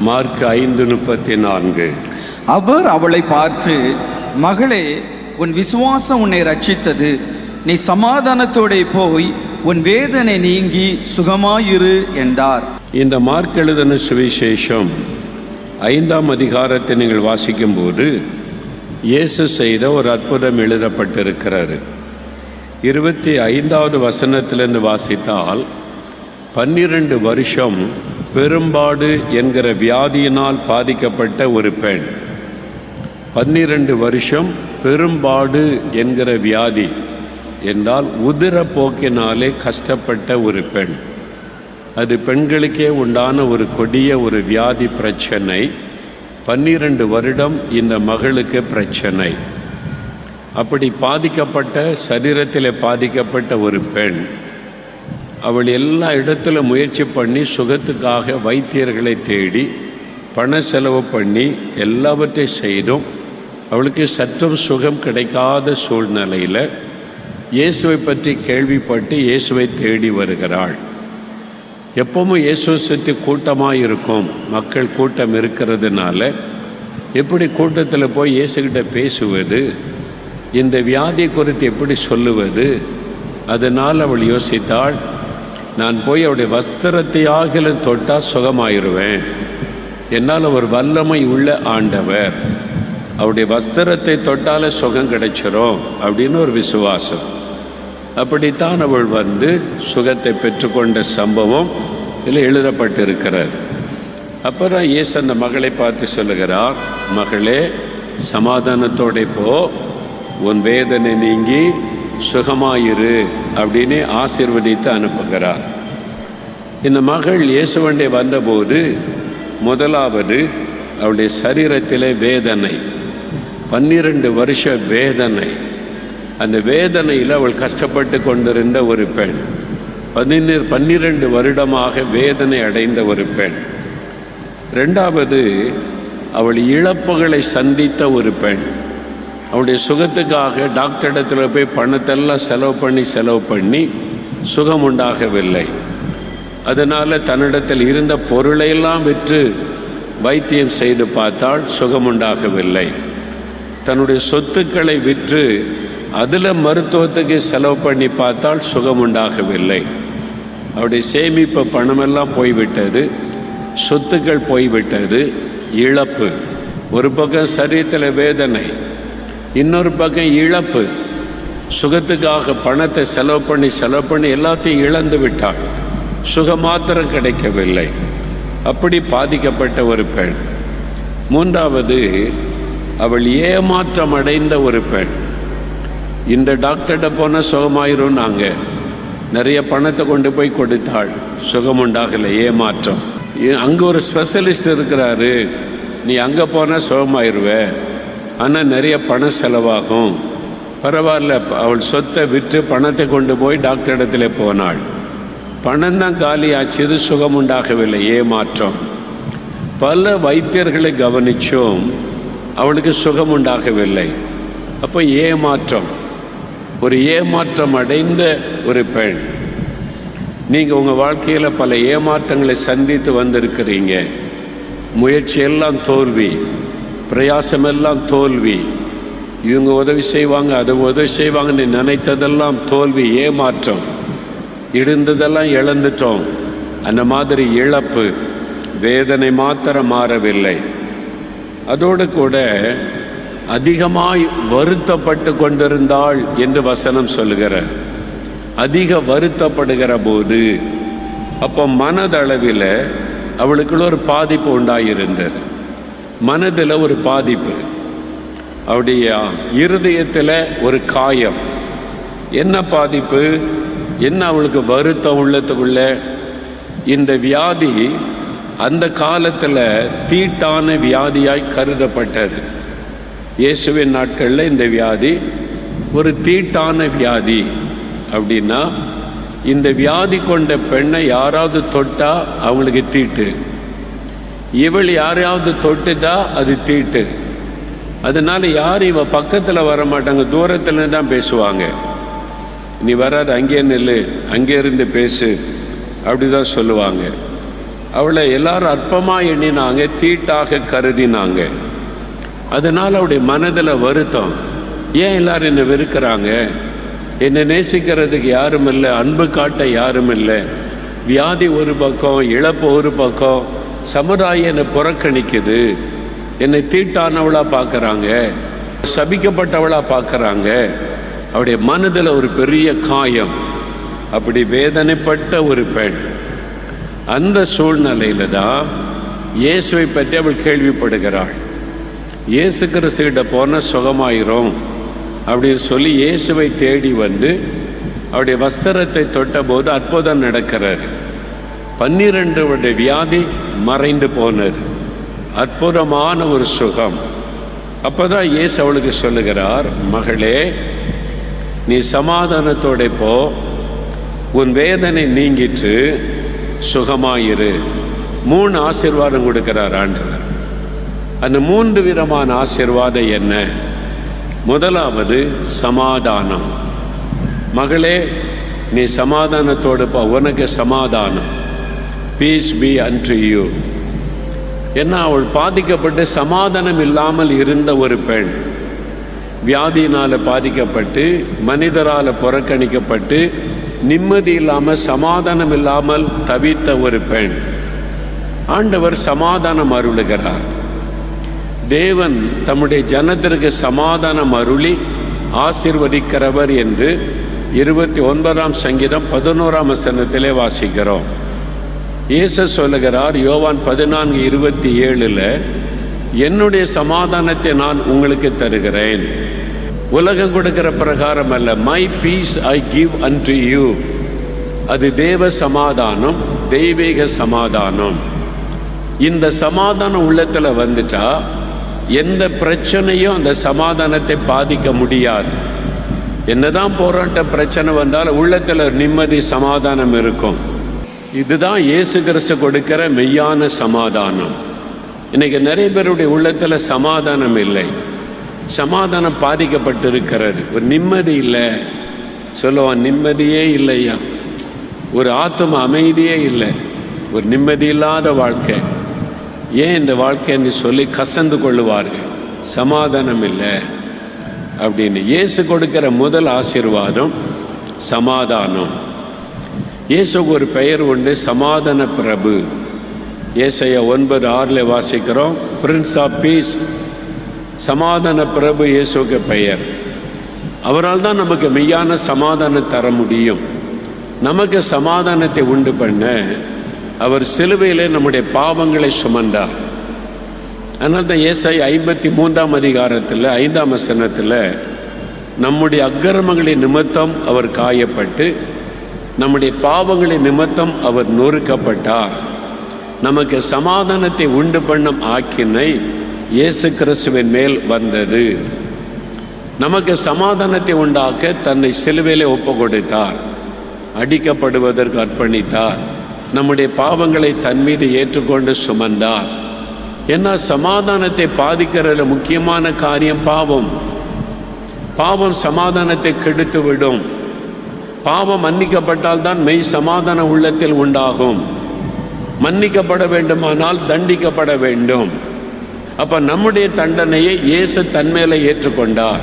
Mark ஐந்து முப்பத்தி நான்கு. அவர் அவளை பார்த்து மகளே உன் விசுவாசம் உன்னை ரட்சித்தது நீ சமாதானத்தோடே போய் உன் வேதனை நீங்கி சுகமாயிரு என்றார். இந்த மார்க் எழுதின சுவிசேஷம் ஐந்தாம் அதிகாரத்தை நீங்கள் வாசிக்கும்போது இயேசு செய்த ஒரு அற்புதம் எழுதப்பட்டிருக்கிறது. இருபத்தி ஐந்தாவது வசனத்திலிருந்து வாசித்தால் பன்னிரண்டு வருஷம் பெரும்பாடு என்கிற வியாதியினால் பாதிக்கப்பட்ட ஒரு பெண். பன்னிரண்டு வருஷம் பெரும்பாடு என்கிற வியாதி என்றால் உதிரப்போக்கினாலே கஷ்டப்பட்ட ஒரு பெண். அது பெண்களுக்கே உண்டான ஒரு கொடிய ஒரு வியாதி பிரச்சனை. பன்னிரண்டு வருடம் இந்த மகளுக்கு பிரச்சனை. அப்படி பாதிக்கப்பட்ட சரீரத்தில் பாதிக்கப்பட்ட ஒரு பெண் அவள் எல்லா இடத்துல முயற்சி பண்ணி சுகத்துக்காக வைத்தியர்களை தேடி பண செலவு பண்ணி எல்லாவற்றையும் செய்தும் அவளுக்கு சற்றும் சுகம் கிடைக்காத சூழ்நிலையில் இயேசுவை பற்றி கேள்விப்பட்டு இயேசுவை தேடி வருகிறாள். எப்பவும் இயேசுவை சுற்றி கூட்டமாக இருக்கும். மக்கள் கூட்டம் இருக்கிறதுனால எப்படி கூட்டத்தில் போய் இயேசுகிட்ட பேசுவது? இந்த வியாதி குறித்து எப்படி சொல்லுவது? அதனால் அவள் யோசித்தாள் நான் போய் அவருடைய வஸ்திரத்தை ஆகிலும் தொட்டால் சுகமாயிருவேன். என்னால் ஒரு வல்லமை உள்ள ஆண்டவர். அவருடைய வஸ்திரத்தை தொட்டாலே சுகம் கிடைச்சிரும் அப்படின்னு ஒரு விசுவாசம். அப்படித்தான் அவள் வந்து சுகத்தை பெற்றுக்கொண்ட சம்பவம் இதில் எழுதப்பட்டிருக்கிறார் அப்புறம் இயேசு அந்த மகளை பார்த்து சொல்லுகிறார் மகளே சமாதானத்தோட போ. உன் வேதனை நீங்கி சுகமாயிரு அப்படின்னு ஆசிர்வதித்து அனுப்புகிறார். இந்த மகள் இயேசுவண்டே வந்தபோது முதலாவது அவளுடைய சரீரத்திலே வேதனை. பன்னிரண்டு வருஷ வேதனை. அந்த வேதனையில் அவள் கஷ்டப்பட்டு கொண்டிருந்த ஒரு பெண். பதினே பன்னிரண்டு வருடமாக வேதனை அடைந்த ஒரு பெண். ரெண்டாவது அவள் இழப்புகளை சந்தித்த ஒரு பெண். அவனுடைய சுகத்துக்காக டாக்டர் இடத்துல போய் பணத்தெல்லாம் செலவு பண்ணி செலவு பண்ணி சுகம் உண்டாகவில்லை. அதனால் தன்னிடத்தில் இருந்த பொருளையெல்லாம் விற்று வைத்தியம் செய்து பார்த்தால் சுகம் உண்டாகவில்லை. தன்னுடைய சொத்துக்களை விற்று அதில் மருத்துவத்துக்கு செலவு பண்ணி பார்த்தால் சுகம் உண்டாகவில்லை. அவருடைய சேமிப்பு பணமெல்லாம் போய்விட்டது சொத்துக்கள் போய்விட்டது இழப்பு. ஒரு பக்கம் சரீரத்தில் வேதனை இன்னொரு பக்கம் இழப்பு. சுகத்துக்காக பணத்தை செலவு பண்ணி செலவு பண்ணி எல்லாத்தையும் இழந்து விட்டாள். சுகம் மாத்திரம் கிடைக்கவில்லை. அப்படி பாதிக்கப்பட்ட ஒரு பெண். மூன்றாவது அவள் ஏமாற்றம் அடைந்த ஒரு பெண். இந்த டாக்டர்கிட்ட போனால் சுகமாயிரும் நாங்கள் நிறைய பணத்தை கொண்டு போய் கொடுத்தாள். சுகம் உண்டாகலை ஏமாற்றம். அங்கே ஒரு ஸ்பெஷலிஸ்ட் இருக்கிறாரு. நீ அங்கே போனால் சுகமாயிருவேன் ஆனால் நிறைய பணம் செலவாகும். பரவாயில்ல அவள் சொத்தை விற்று பணத்தை கொண்டு போய் டாக்டர் இடத்துல போனாள். பணம் தான் காலி ஆச்சு சுகம் உண்டாகவில்லை ஏமாற்றம். பல வைத்தியர்களை கவனிச்சும் அவளுக்கு சுகம் உண்டாகவில்லை அப்போ ஏமாற்றம். ஒரு ஏமாற்றம் அடைந்த ஒரு பெண். நீங்கள் உங்கள் வாழ்க்கையில் பல ஏமாற்றங்களை சந்தித்து வந்திருக்கிறீங்க. முயற்சியெல்லாம் தோல்வி. பிரயாசமெல்லாம் தோல்வி. இவங்க உதவி செய்வாங்க அதை உதவி செய்வாங்கன்னு நினைத்ததெல்லாம் தோல்வி ஏமாற்றம். இருந்ததெல்லாம் இழந்துட்டோம். அந்த மாதிரி இழப்பு வேதனை மாத்திரம் மாறவில்லை. அதோடு கூட அதிகமாய் வருத்தப்பட்டு கொண்டிருந்தாள் என்று வசனம் சொல்லுகிற அதிக வருத்தப்படுகிற போது அப்போ மனதளவில் அவளுக்குள்ள ஒரு பாதிப்பு உண்டாயிருந்தது. மனதில் ஒரு பாதிப்பு. அவருடைய இருதயத்தில் ஒரு காயம். என்ன பாதிப்பு? என்ன அவளுக்கு வருத்தம் உள்ளத்துக்குள்ள? இந்த வியாதி அந்த காலத்தில் தீட்டான வியாதியாய் கருதப்பட்டது. இயேசுவின் நாட்களில் இந்த வியாதி ஒரு தீட்டான வியாதி. அப்படின்னா இந்த வியாதி கொண்ட பெண்ணை யாராவது தொட்டால் அவங்களுக்கு தீட்டு. இவள் யாரையாவது தொட்டுட்டா அது தீட்டு. அதனால யாரும் இவன் பக்கத்தில் வர மாட்டாங்க தூரத்துல தான் பேசுவாங்க. நீ வராது அங்கே நில்லு அங்கே இருந்து பேசு அப்படிதான் சொல்லுவாங்க. அவளை எல்லாரும் அற்பமாக எண்ணினாங்க தீட்டாக கருதினாங்க. அதனால் அவளுடைய மனதில் வருத்தம். ஏன் எல்லாரும் என்னை வெறுக்கிறாங்க? என்னை நேசிக்கிறதுக்கு யாரும் இல்லை அன்பு காட்ட யாரும் இல்லை. வியாதி ஒரு பக்கம் இழப்பு ஒரு பக்கம் சமுதாயம் என்னை புறக்கணிக்குது. என்னை தீட்டானவளாக பார்க்குறாங்க சபிக்கப்பட்டவளாக பார்க்குறாங்க அவருடைய மனதில் ஒரு பெரிய காயம். அப்படி வேதனைப்பட்ட ஒரு பெண். அந்த சூழ்நிலையில் தான் இயேசுவை பற்றி அவள் கேள்விப்படுகிறாள். இயேசு கிறிஸ்துகிட்ட போன சுகமாயிரும் அப்படின்னு சொல்லி இயேசுவை தேடி வந்து அவருடைய வஸ்திரத்தை தொட்டபோது அற்புதம் நடக்கிறாரு. பன்னிரண்டு வருட வியாதி மறைந்து போனது. அற்புதமான ஒரு சுகம். அப்போதான் இயேசு அவளுக்கு சொல்லுகிறார் மகளே நீ சமாதானத்தோட போ. உன் வேதனை நீங்கிட்டு சுகமாயிரு. மூணு ஆசிர்வாதம் கொடுக்கிறார் ஆண்டவர். அந்த மூன்று விதமான ஆசீர்வாதம் என்ன? முதலாவது சமாதானம். மகளே நீ சமாதானத்தோடு போ. உனக்கு சமாதானம். பீஸ் பி அன்டு யூ ஏன்னா அவள் பாதிக்கப்பட்டு சமாதானம் இல்லாமல் இருந்த ஒரு பெண். வியாதியினால் பாதிக்கப்பட்டு மனிதரால் புறக்கணிக்கப்பட்டு நிம்மதி இல்லாமல் சமாதானம் இல்லாமல் தவித்த ஒரு பெண். ஆண்டவர் சமாதானம் அருளுகிறார். தேவன் தம்முடைய ஜனத்திற்கு சமாதானம் அருளி ஆசிர்வதிக்கிறவர் என்று இருபத்தி ஒன்பதாம் சங்கீதம் பதினோராம் வசனத்திலே வாசிக்கிறோம். இயேசு சொல்லுகிறார் யோவான் பதினான்கு இருபத்தி ஏழில் என்னுடைய சமாதானத்தை நான் உங்களுக்கு தருகிறேன். உலகம் கொடுக்கிற பிரகாரம் அல்ல. My peace I give unto you அது தேவ சமாதானம் தெய்வீக சமாதானம். இந்த சமாதானம் உள்ளத்தில் வந்துட்டா எந்த பிரச்சனையும் அந்த சமாதானத்தை பாதிக்க முடியாது. என்னதான் போராட்ட பிரச்சனை வந்தாலும் உள்ளத்தில் நிம்மதி சமாதானம் இருக்கும். இதுதான் இயேசு கிறிஸ்து கொடுக்கிற மெய்யான சமாதானம். இன்னைக்கு நிறைய பேருடைய உள்ளத்தில் சமாதானம் இல்லை. சமாதானம் பாதிக்கப்பட்டிருக்கிறது. ஒரு நிம்மதி இல்லை. சொல்லுவான் நிம்மதியே இல்லையா? ஒரு ஆத்தம அமைதியே இல்லை. ஒரு நிம்மதி இல்லாத வாழ்க்கை. ஏன் இந்த வாழ்க்கைன்னு சொல்லி கசந்து கொள்ளுவார்கள். சமாதானம் இல்லை அப்படின்னு. இயேசு கொடுக்கிற முதல் ஆசீர்வாதம் சமாதானம். இயேசுக்கு ஒரு பெயர் உண்டு சமாதான பிரபு. ஏசையா ஒன்பது ஆறில் வாசிக்கிறோம் பிரின்ஸ் ஆஃப் பீஸ் சமாதான பிரபு இயேசுக்கு பெயர். அவரால் தான் நமக்கு மெய்யான சமாதானம் தர முடியும். நமக்கு சமாதானத்தை உண்டு பண்ண அவர் சிலுவையிலே நம்முடைய பாவங்களை சுமந்தார். அதனால தான் ஏசாய் ஐம்பத்தி மூன்றாம் அதிகாரத்தில் ஐந்தாம் வசனத்தில் நம்முடைய அக்கிரமங்களின் நிமித்தம் அவர் காயப்பட்டு நம்முடைய பாவங்களின் நிமித்தம் அவர் நொறுக்கப்பட்டார். நமக்கு சமாதானத்தை உண்டு பண்ணும் ஆக்கினை இயேசு கிறிஸ்துவின் மேல் வந்தது. நமக்கு சமாதானத்தை உண்டாக்க தன்னை சிலுவையிலே ஒப்பு கொடுத்தார் அடிக்கப்படுவதற்கு அர்ப்பணித்தார். நம்முடைய பாவங்களை தன் மீது ஏற்றுக்கொண்டு சுமந்தார். ஏன்னா சமாதானத்தை பாதிக்கிறதுல முக்கியமான காரியம் பாவம். பாவம் சமாதானத்தை கெடுத்து விடும் பாவம் மன்னிக்கப்பட்டால் தான் மெய் சமாதான உள்ளத்தில் உண்டாகும். மன்னிக்கப்பட வேண்டுமானால் தண்டிக்கப்பட வேண்டும். அப்ப நம்முடைய தண்டனையை இயேசு தன்மேல ஏற்றுக்கொண்டார்.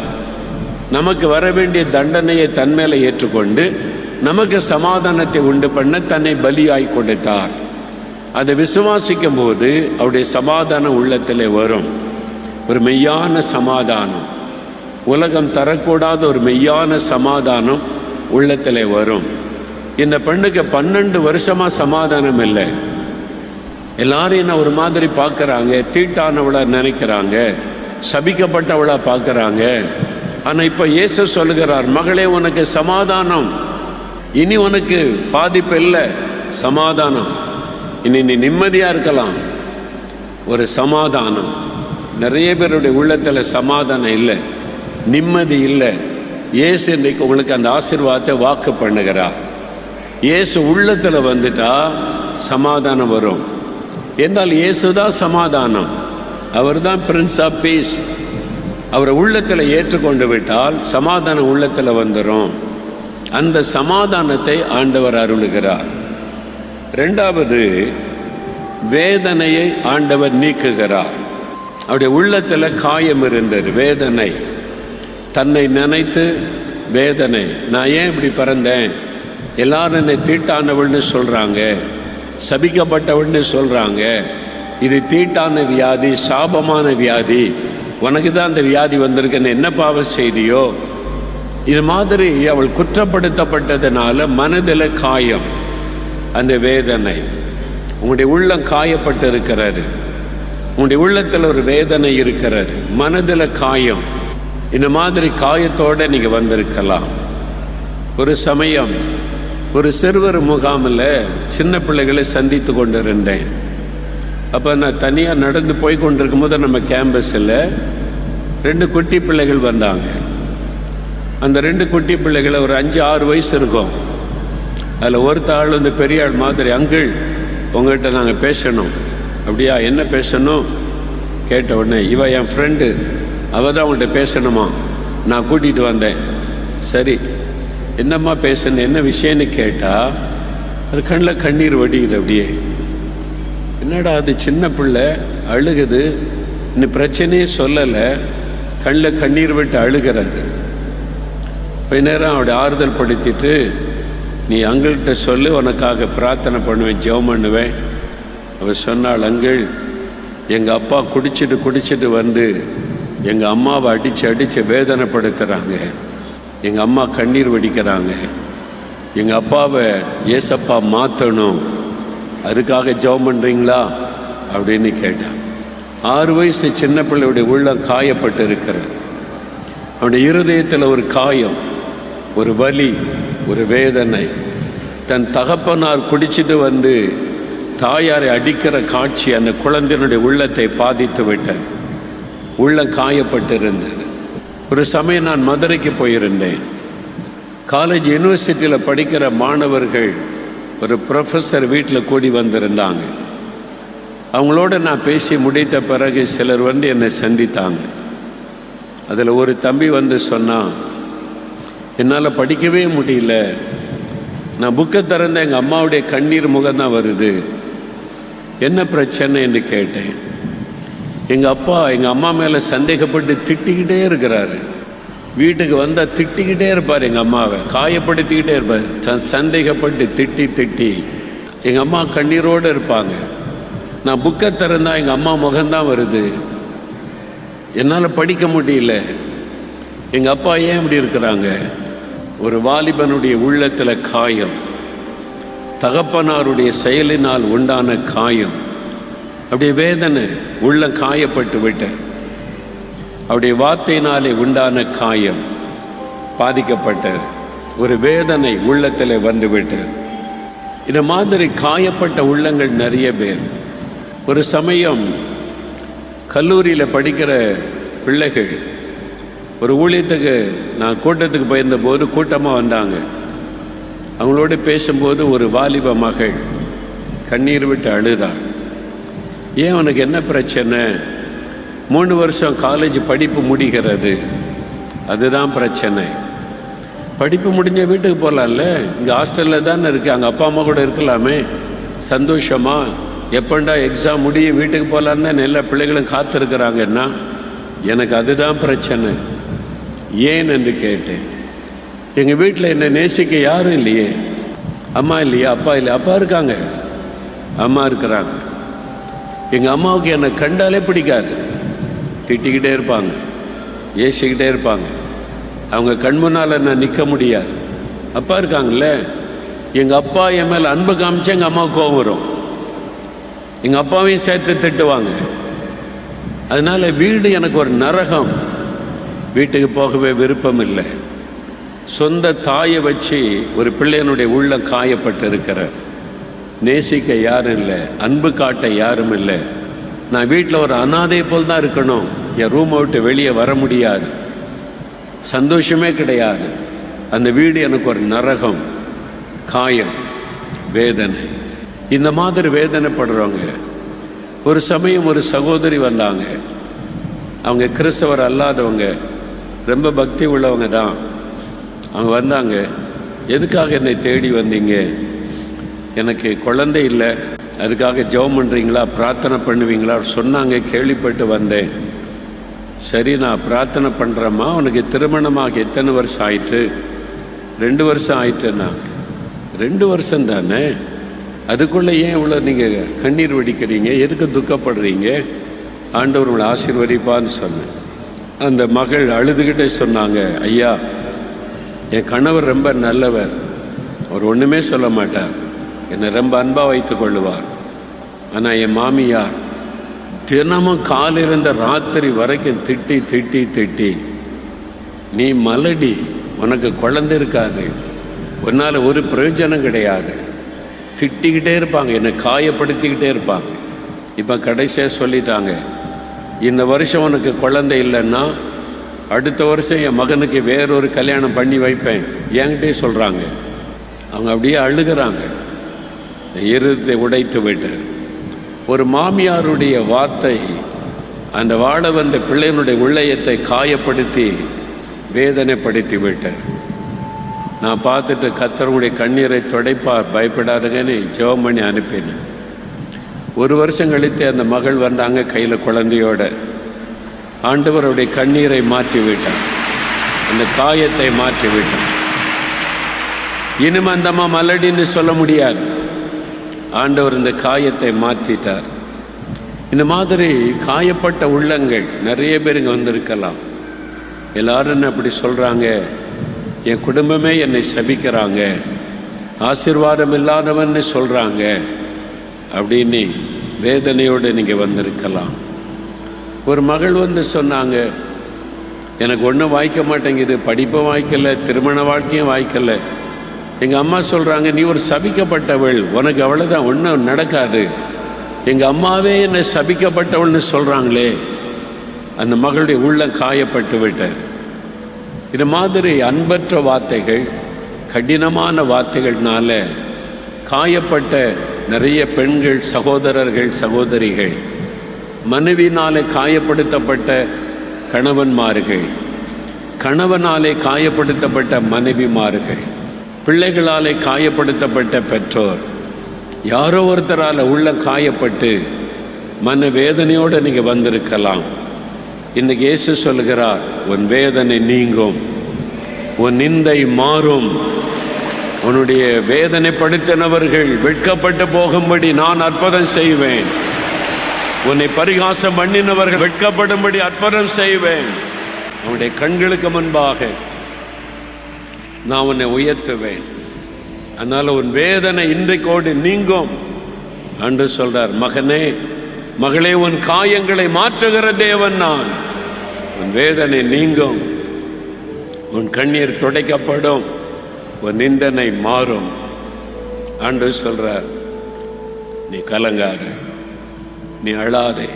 நமக்கு வர வேண்டிய தண்டனையை தன்மேல ஏற்றுக்கொண்டு நமக்கு சமாதானத்தை உண்டு பண்ண தன்னை பலியாய் கொடுத்தார். அதை விசுவாசிக்கும் போது அவருடைய சமாதானம் உள்ளத்திலே வரும். ஒரு மெய்யான சமாதானம். உலகம் தரக்கூடாத ஒரு மெய்யான சமாதானம் உள்ளத்தில் வரும். இந்த பெண்ணுக்கு பன்னெண்டு வருஷமா சமாதானம் இல்லை. எல்லாரும் என்ன ஒரு மாதிரி பார்க்குறாங்க தீட்டானவளை நினைக்கிறாங்க சபிக்கப்பட்டவளா பார்க்குறாங்க. ஆனால் இப்போ இயேசு சொல்லுகிறார் மகளே உனக்கு சமாதானம். இனி உனக்கு பாதிப்பு இல்லை. சமாதானம். இனி நீ நிம்மதியாக இருக்கலாம். ஒரு சமாதானம். நிறைய பேருடைய உள்ளத்தில் சமாதானம் இல்லை. நிம்மதி இல்லை. இயேசு இன்றைக்கு உங்களுக்கு அந்த ஆசீர்வாதத்தை வாக்கு பண்ணுகிறார் இயேசு உள்ளத்தில் வந்துட்டா சமாதானம் வரும். என்றால் இயேசு தான் சமாதானம். அவர் தான் பிரின்ஸ் ஆஃப் பீஸ் அவரை உள்ளத்தில் ஏற்றுக்கொண்டு விட்டால் சமாதானம் உள்ளத்தில் வந்துடும் அந்த சமாதானத்தை ஆண்டவர் அருளுகிறார். ரெண்டாவது வேதனையை ஆண்டவர் நீக்குகிறார். அவருடைய உள்ளத்தில் காயம் இருந்தது வேதனை. தன்னை நினைத்து வேதனை நான் ஏன் இப்படி பிறந்தேன்? எல்லாரும் என்னை தீட்டானவள்னு சொல்கிறாங்க சபிக்கப்பட்டவள்னு சொல்கிறாங்க இது தீட்டான வியாதி சாபமான வியாதி. உனக்கு தான் அந்த வியாதி வந்திருக்குன்னு என்ன பாவம் செய்தியோ? இது மாதிரி அவள் குற்றப்படுத்தப்பட்டதுனால மனதில் காயம் அந்த வேதனை. உங்களுடைய உள்ளம் காயப்பட்டு இருக்கிறாரு உங்களுடைய உள்ளத்தில் ஒரு வேதனை இருக்கிறாரு மனதில் காயம். இந்த மாதிரி காயத்தோடு நீங்கள் வந்திருக்கலாம். ஒரு சமயம் ஒரு சிறுவர் முகாமில் சின்ன பிள்ளைகளை சந்தித்து கொண்டிருந்தேன். அப்போ நான் தனியாக நடந்து போய் கொண்டிருக்கும் போது நம்ம கேம்பஸில் ரெண்டு குட்டி பிள்ளைகள் வந்தாங்க. அந்த ரெண்டு குட்டி பிள்ளைகளை ஒரு அஞ்சு ஆறு வயசு இருக்கும். அதில் ஒருத்த ஆள் வந்து பெரிய ஆள் மாதிரி அங்கிள் உங்கள்கிட்ட நாங்கள் பேசணும். அப்படியா என்ன பேசணும்? கேட்ட உடனே இவன் என் ஃப்ரெண்டு அவள் தான் அவங்கள்ட்ட பேசணுமா? நான் கூட்டிகிட்டு வந்தேன். சரி என்னம்மா பேசணும் என்ன விஷயம்னு கேட்டால் அது கண்ணில் கண்ணீர் வடிகிற அப்படியே. என்னடா அது சின்ன பிள்ளை அழுகுது. இன்னும் பிரச்சனையே சொல்லலை. கண்ணில் கண்ணீர் விட்டு அழுகிறாரு. கொஞ்ச நேரம் அவடைய ஆறுதல் படுத்திட்டு நீ அங்கிள்கிட்ட சொல்லு உனக்காக பிரார்த்தனை பண்ணுவேன் ஜெபம் பண்ணுவேன். அவள் சொன்னாள் அங்கிள் எங்கள் அப்பா குடிச்சிட்டு குடிச்சிட்டு வந்து எங்கள் அம்மாவை அடித்து அடித்து வேதனைப்படுத்துகிறாங்க எங்கள் அம்மா கண்ணீர் வடிக்கிறாங்க. எங்கள் அப்பாவை ஏசப்பா மாற்றணும் அதுக்காக ஜெபம் பண்ணுறீங்களா அப்படின்னு கேட்டான். ஆறு வயசு சின்ன பிள்ளையுடைய உள்ளம் காயப்பட்டு இருக்கிறது அவனுடைய இருதயத்தில் ஒரு காயம் ஒரு வலி ஒரு வேதனை. தன் தகப்பனார் குடிச்சிட்டு வந்து தாயாரை அடிக்கிற காட்சி அந்த குழந்தையினுடைய உள்ளத்தை பாதித்து விட்டது. உள்ளம் காயப்பட்டிருந்தது. ஒரு சமயம் நான் மதுரைக்கு போயிருந்தேன். காலேஜ் யூனிவர்சிட்டியில் படிக்கிற மாணவர்கள் ஒரு ப்ரொஃபஸர் வீட்டில் கூடி வந்திருந்தாங்க. அவங்களோட நான் பேசி முடித்த பிறகு சிலர் வந்து என்னை சந்தித்தாங்க. அதில் ஒரு தம்பி வந்து சொன்னான் என்னால் படிக்கவே முடியல. நான் புக்கை திறந்த எங்கள் அம்மாவுடைய கண்ணீர் முகம் தான் வருது. என்ன பிரச்சனை? என்று கேட்டேன். எங்கள் அப்பா எங்கள் அம்மா மேலே சந்தேகப்பட்டு திட்டிக்கிட்டே இருக்கிறாரு. வீட்டுக்கு வந்தால் திட்டிக்கிட்டே இருப்பார் எங்கள் அம்மாவை. காயப்படுத்திக்கிட்டே இருப்பார். ச- சந்தேகப்பட்டு திட்டி திட்டி. எங்கள் அம்மா கண்ணீரோடு இருப்பாங்க. நான் புக்கை திறந்தால் எங்கள் அம்மா முகம்தான் வருது. என்னால் படிக்க முடியல. எங்கள் அப்பா ஏன் இப்படி இருக்கிறாங்க? ஒரு வாலிபனுடைய உள்ளத்தில் காயம். தகப்பனாருடைய செயலினால் உண்டான காயம். அப்படியே வேதனை உள்ள காயப்பட்டு விட்ட அவருடைய வார்த்தையினாலே உண்டான காயம் பாதிக்கப்பட்ட ஒரு வேதனை உள்ளத்தில் வந்து விட்டார் இந்த மாதிரி காயப்பட்ட உள்ளங்கள் நிறைய பேர். ஒரு சமயம் கல்லூரியில் படிக்கிற பிள்ளைகள் ஒரு ஊழியத்துக்கு நான் கூட்டத்துக்கு போயிருந்தபோது கூட்டமாக வந்தாங்க. அவங்களோட பேசும்போது ஒரு வாலிப மகள் கண்ணீர் விட்டு அழுதான் ஏன் உனக்கு என்ன பிரச்சனை? மூணு வருஷம் காலேஜ் படிப்பு முடிகிறது. அதுதான் பிரச்சனை. படிப்பு முடிஞ்ச வீட்டுக்கு போகலாம்ல இங்கே ஹாஸ்டலில் தானே இருக்குது அங்கே அப்பா அம்மா கூட இருக்கலாமே. சந்தோஷமா? எப்பண்டா எக்ஸாம் முடியும் வீட்டுக்கு போகலான்னு தான் எல்லா பிள்ளைகளும் காத்திருக்கிறாங்கன்னா எனக்கு அதுதான் பிரச்சனை. ஏன் என்று கேட்டேன். எங்கள் வீட்டில் என்னை நேசிக்க யாரும் இல்லையே? அம்மா இல்லையா? அப்பா இல்லையா? அப்பா இருக்காங்க. அம்மா இருக்கிறாங்க. எங்கள் அம்மாவுக்கு என்னை கண்டாலே பிடிக்காது. திட்டிக்கிட்டே இருப்பாங்க. ஏசிக்கிட்டே இருப்பாங்க. அவங்க கண் முன்னால் நான் நிற்க முடியாது. அப்பா இருக்காங்கல்ல? எங்கள் அப்பா என் மேலே அன்பு காமிச்சு எங்கள் அம்மாவுக்கு கோவம் வரும். எங்கள் அப்பாவையும் சேர்த்து திட்டுவாங்க. அதனால் வீடு எனக்கு ஒரு நரகம். வீட்டுக்கு போகவே விருப்பம் இல்லை சொந்த தாயை வச்சு ஒரு பிள்ளையனுடைய உள்ளம் காயப்பட்டு இருக்கிறார் நேசிக்க யாரும் இல்லை அன்பு காட்ட யாரும் இல்லை. நான் வீட்டில் ஒரு அனாதை போல் தான் இருக்கணும். என் ரூமை விட்டு வெளியே வர முடியாது. சந்தோஷமே கிடையாது. அந்த வீடு எனக்கு ஒரு நரகம் காயம் வேதனை. இந்த மாதிரி வேதனைப்படுறவங்க ஒரு சமயம் ஒரு சகோதரி வந்தாங்க. அவங்க கிறிஸ்தவர் அல்லாதவங்க ரொம்ப பக்தி உள்ளவங்க தான். அவங்க வந்தாங்க எதுக்காக என்னை தேடி வந்தீங்க? எனக்கு குழந்தை இல்லை. அதுக்காக ஜெபம் பண்ணுறீங்களா பிரார்த்தனை பண்ணுவீங்களா? சொன்னாங்க கேள்விப்பட்டு வந்தேன். சரி நான் பிரார்த்தனை பண்ணுறேம்மா உனக்கு திருமணமாக எத்தனை வருஷம் ஆயிட்டு ரெண்டு வருஷம் ஆயிட்டுன்னா ரெண்டு வருஷம் தானே? அதுக்குள்ளே ஏன் இவ்வளோ நீங்கள் கண்ணீர் வடிக்கிறீங்க? எதுக்கு துக்கப்படுறீங்க? ஆண்டவர் உங்களை ஆசீர்வதிப்பான்னு சொன்னேன். அந்த மகள் அழுதுகிட்டே சொன்னாங்க ஐயா என் கணவர் ரொம்ப நல்லவர். அவர் ஒன்றுமே சொல்ல மாட்டார். என்னை ரொம்ப அன்பாக வைத்து கொள்ளுவார். ஆனால் என் மாமியார் தினமும் காலிருந்த ராத்திரி வரைக்கும் திட்டி திட்டி திட்டி நீ மலடி உனக்கு குழந்தை இருக்காது. உன்னால் ஒரு பிரயோஜனம் கிடையாது. திட்டிக்கிட்டே இருப்பாங்க என்னை காயப்படுத்திக்கிட்டே இருப்பாங்க. இப்போ கடைசியாக சொல்லிட்டாங்க இந்த வருஷம் உனக்கு குழந்தை இல்லைன்னா அடுத்த வருஷம் என் மகனுக்கு வேறொரு கல்யாணம் பண்ணி வைப்பேன். என்கிட்டயே சொல்கிறாங்க அவங்க அப்படியே அழுகிறாங்க. இருத்தை உடைத்து விட்டார். ஒரு மாமியாருடைய வார்த்தை அந்த வாழ வந்த பிள்ளையினுடைய உள்ளயத்தை காயப்படுத்தி வேதனைப்படுத்தி விட்டார். நான் பார்த்துட்டு கத்தருடைய கண்ணீரை துடைப்பார் பயப்படாதுங்கன்னு ஜெபம் பண்ணி அனுப்பினேன். ஒரு வருஷம் கழித்து அந்த மகள் வந்தாங்க கையில் குழந்தையோட. ஆண்டவருடைய கண்ணீரை மாற்றி விட்டான் அந்த காயத்தை மாற்றி விட்டான் இனிமே அந்த அம்மா மலடின்னு சொல்ல முடியாது. ஆண்டவர் இந்த காயத்தை மாற்றிட்டார் இந்த மாதிரி காயப்பட்ட உள்ளங்கள் நிறைய பேர் இங்கே வந்திருக்கலாம். எல்லாரும் என்ன அப்படி சொல்கிறாங்க என் குடும்பமே என்னை சபிக்கிறாங்க. ஆசீர்வாதம் இல்லாதவன்னு சொல்கிறாங்க அப்படின்னு வேதனையோடு நீங்கள் வந்திருக்கலாம். ஒரு மகள் வந்து சொன்னாங்க எனக்கு ஒன்றும் வாய்க்க மாட்டேங்குது. படிப்பும் வாய்க்கலை திருமண வாழ்க்கையும் வாய்க்கலை. எங்கள் அம்மா சொல்கிறாங்க நீ ஒரு சபிக்கப்பட்டவள் உனக்கு அவ்வளோதான் ஒன்றும் நடக்காது. எங்கள் அம்மாவே என்னை சபிக்கப்பட்டவள்னு சொல்கிறாங்களே அந்த மகளுடைய உள்ளம் காயப்பட்டு விட்டார் இது மாதிரி அன்பற்ற வார்த்தைகள் கடினமான வார்த்தைகள்னால காயப்பட்ட நிறைய பெண்கள் சகோதரர்கள் சகோதரிகள் மனைவினாலே காயப்படுத்தப்பட்ட கணவன்மார்கள் கணவனாலே காயப்படுத்தப்பட்ட மனைவிமார்கள். பிள்ளைகளாலே காயப்படுத்தப்பட்ட பெற்றோர். யாரோ ஒருத்தரால் உள்ள காயப்பட்டு மன வேதனையோடு நீங்கள் வந்திருக்கலாம். இன்னைக்கு இயேசு சொல்கிறார் உன் வேதனை நீங்கும் உன் நிந்தை மாறும். உன்னுடைய வேதனைப்படுத்தினவர்கள் வெட்கப்பட்டு போகும்படி நான் அற்புதம் செய்வேன். உன்னை பரிகாசம் பண்ணினவர்கள் வெட்கப்படும்படி அற்புதம் செய்வேன். அவனுடைய கண்களுக்கு முன்பாக நான் உன்னை உயர்த்துவேன். அதனால உன் வேதனை இன்றைக்கோடு நீங்கும் அன்று சொல்றார். மகனே மகளே உன் காயங்களை மாற்றுகிற தேவன் நான். உன் வேதனை நீங்கும். உன் கண்ணீர் துடைக்கப்படும். உன் நிந்தனை மாறும் ஆண்டு சொல்றார். நீ கலங்காத. நீ அழாதே.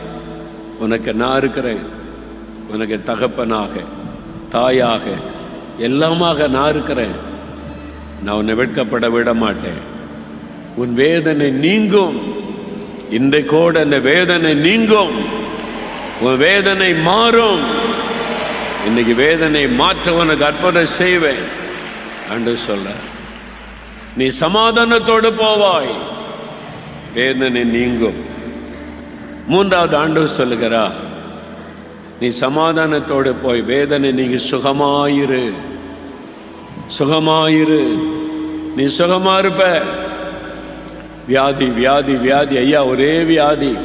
உனக்கு நான் இருக்கிறேன். உனக்கு தகப்பனாக தாயாக எல்லாமாக நான் இருக்கிறேன். நான் உன்னை வெட்கப்பட விட மாட்டேன். உன் வேதனை நீங்கும். இன்றைக்கோடு அந்த வேதனை நீங்கும். உன் வேதனை மாறும். இன்னைக்கு வேதனை மாற்ற உனக்கு அற்புதம் செய்வேன் என்று சொல்ல. நீ சமாதானத்தோடு போவாய். வேதனை நீங்கும். மூன்றாவது ஆண்டு சொல்லுகிறார் நீ சமாதானத்தோடு போய் வேதனை நீங்க சுகமாயிரு. சுகமாயிரு. நீ சுகமா இருப்ப. வியாதி வியாதி வியாதி. ஐயா ஒரே வியாதி.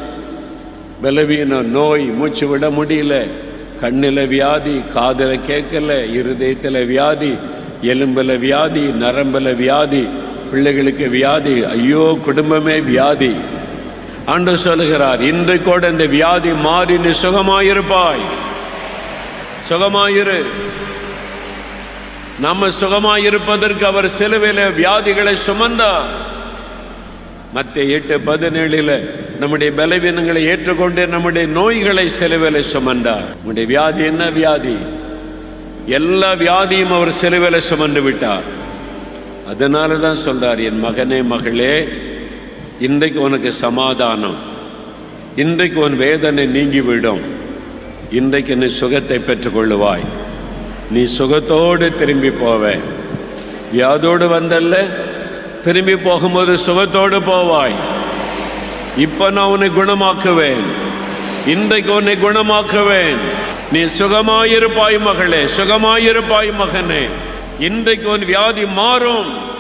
பலவீனம் நோய் மூச்சு விட முடியல. கண்ணில் வியாதி காதில் கேட்கல. இருதயத்தில் வியாதி எலும்பில் வியாதி நரம்பில் வியாதி பிள்ளைகளுக்கு வியாதி. ஐயோ குடும்பமே வியாதி. ஆண்டு சொல்லுகிறார் கூட இந்த வியாதி மாறி நீ சுகமாயிருப்பாய். சுகமாயிரு. நம்ம சுகமாயிருப்பதற்கு அவர் சிலுவையில் வியாதிகளை சுமந்தார் மத்திய எட்டு பதினேழில் நம்முடைய பலவீனங்களை ஏற்றுக்கொண்டு நம்முடைய நோய்களை சிலுவையில் சுமந்தார் நம்முடைய வியாதி என்ன வியாதி? எல்லா வியாதியும் அவர் சிலுவையில் சுமந்து விட்டார். அதனால தான் சொல்றார் என் மகனே மகளே இன்றைக்கு உனக்கு சமாதானம். இன்றைக்கு உன் வேதனை நீங்கிவிடும். இன்றைக்கு நீ சுகத்தை பெற்றுக்கொள்ளுவாய். நீ சுகத்தோடு திரும்பி போவ. வியாதோடு வந்தல்ல திரும்பி போகும்போது சுகத்தோடு போவாய். இப்போ நான் உன்னை குணமாக்குவேன். இன்றைக்கு உன்னை குணமாக்குவேன். நீ சுகமாயிருப்பாய் மகளே சுகமாயிருப்பாய் மகனே. இன்றைக்கு உன் வியாதி மாறும்.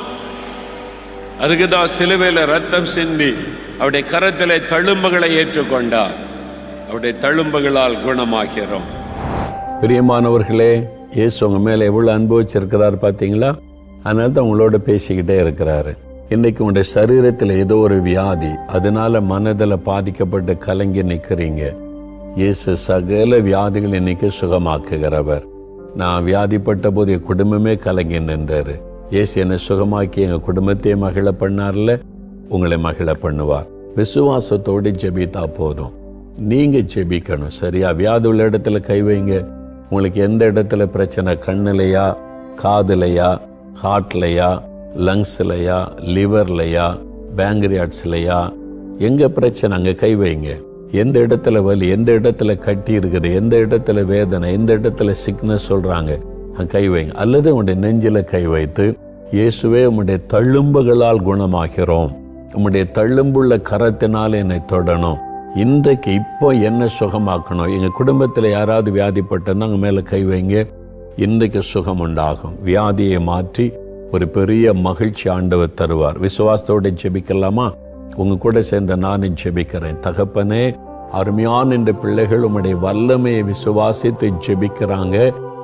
அதுக்குதான் சிலுவையில் ரத்தம் சிந்தி அவருடைய கரத்திலே தழும்புகளை ஏற்றுக்கொண்டார். அவருடைய தழும்புகளால் குணமாகிறோம். பிரியமானவர்களே இயேசு உங்கள் மேல எவ்வளவு அனுபவிச்சிருக்கிறார் பார்த்தீங்களா? அதனால தான் உங்களோட பேசிக்கிட்டே இருக்கிறாரு. இன்னைக்கு உங்களுடைய சரீரத்தில் ஏதோ ஒரு வியாதி அதனால மனதில் பாதிக்கப்பட்டு கலங்கி நிற்கிறீங்க. இயேசு சகல வியாதிகள் இன்னைக்கு சுகமாக்குகிறவர். நான் வியாதிப்பட்ட போது என் குடும்பமே கலங்கி நின்றாரு. இயேசு என்னை சுகமாக்கி எங்கள் குடும்பத்தையே மகிழ பண்ணார்ல? உங்களை மகிழ பண்ணுவார். விசுவாசத்தோடு ஜெபித்தா போதும். நீங்கள் ஜெபிக்கணும். சரியா? வியாதி உள்ள இடத்துல கை வைங்க. உங்களுக்கு எந்த இடத்துல பிரச்சனை? கண்ணுலையா? காதுலையா? ஹார்ட்லையா? லங்ஸ்லையா? லிவர்லையா? பேங்க்ரியாட்ஸ்லையா? எங்கே பிரச்சனை? அங்கே கை வைங்க. எந்த இடத்துல வலி? எந்த இடத்துல கட்டி இருக்குது? எந்த இடத்துல வேதனை? எந்த இடத்துல சிக்னஸ் சொல்கிறாங்க கை வைங்க. அல்லது உங்களுடைய நெஞ்சில் கை வைத்து இயேசுவே உம்முடைய தள்ளும்புகளால் குணமாகிறோம். உம்முடைய தள்ளும்புள்ள கரத்தினால் என்னை தொடணும். இன்றைக்கு இப்போ என்ன சுகமாக்கணும்? எங்கள் குடும்பத்தில் யாராவது வியாதிப்பட்டேன்னா அங்கே மேலே கை வைங்க. இன்றைக்கு சுகம் உண்டாகும் வியாதியை மாற்றி ஒரு பெரிய மகிழ்ச்சி ஆண்டவர் தருவார். விசுவாசத்தோட ஜெபிக்கலாமா? உங்க கூட சேர்ந்த நானும் ஜெபிக்கிறேன். தகப்பனே அருமையான இந்த பிள்ளைகள் உம்முடைய வல்லமையை விசுவாசித்து ஜெபிக்கிறாங்க.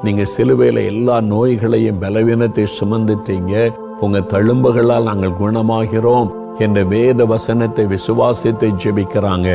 நீங்க சிலுவையில எல்லா நோய்களையும் பலவீனத்தை சுமந்துட்டீங்க. உங்க தழும்புகளால் நாங்கள் குணமாகிறோம் என்ற வேத வசனத்தை விசுவாசத்தை ஜெபிக்கிறாங்க.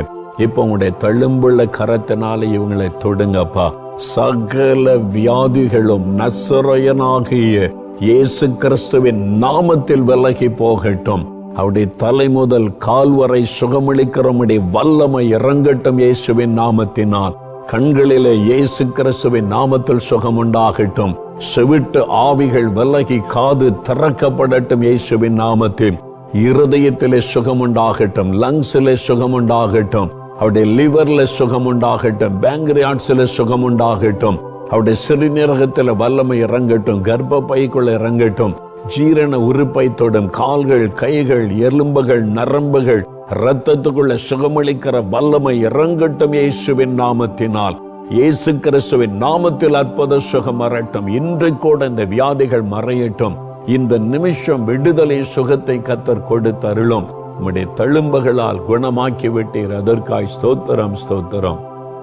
இப்போ உங்களுடைய தழும்புள்ள கரத்தினால இவங்களை தொடுங்கப்பா. சகல வியாதிகளும் நசுரையனாகிய இயேசு கிறிஸ்துவின் நாமத்தில் விலகி போகட்டும். அவருடைய தலை முதல் கால் வரை சுகமளிக்கிறமுடைய வல்லமை இறங்கட்டும் இயேசுவின் நாமத்தினால். கண்களிலே இயேசு கிறிஸ்துவின் நாமத்தில் சுகம் உண்டாகட்டும் செவிட்டு ஆவிகள் விலகி காது திறக்கப்படட்டும் இயேசுவின் நாமத்தில். இருதயத்திலே சுகம் உண்டாகட்டும் லங்ஸிலே சுகம் உண்டாகட்டும் அவருடைய லிவர்ல சுகம் உண்டாகட்டும் பேங்க்ரியாட்ஸ்ல சுகம் உண்டாகட்டும் அவருடைய சிறுநீரகத்தில் வல்லமை இறங்கட்டும் கர்ப்ப பைக்குள்ள இறங்கட்டும் ஜீரண உறுப்பை தொடும் கால்கள் கைகள் எலும்புகள் நரம்புகள் இரத்தத்துக்குள்ள சுகமளிக்கிற வல்லமை இறங்கட்டும் இயேசுவின் நாமத்தினால். இயேசு கிறிஸ்துவின் நாமத்தில் அற்புத சுகம் மறட்டும் இன்று கூட இந்த வியாதிகள் மறையட்டும். இந்த நிமிஷம் விடுதலை சுகத்தை கத்தர் கொடுத்தருளும். உம்முடைய தழும்புகளால் குணமாக்கி விட்டீர் அதற்காய் ஸ்தோத்திரம் ஸ்தோத்திரம்.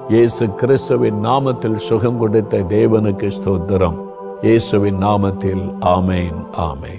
இயேசு கிறிஸ்துவின் நாமத்தில் சுகம் கொடுத்த தேவனுக்கு ஸ்தோத்திரம். இயேசுவின் நாமத்தில் ஆமேன் ஆமேன்.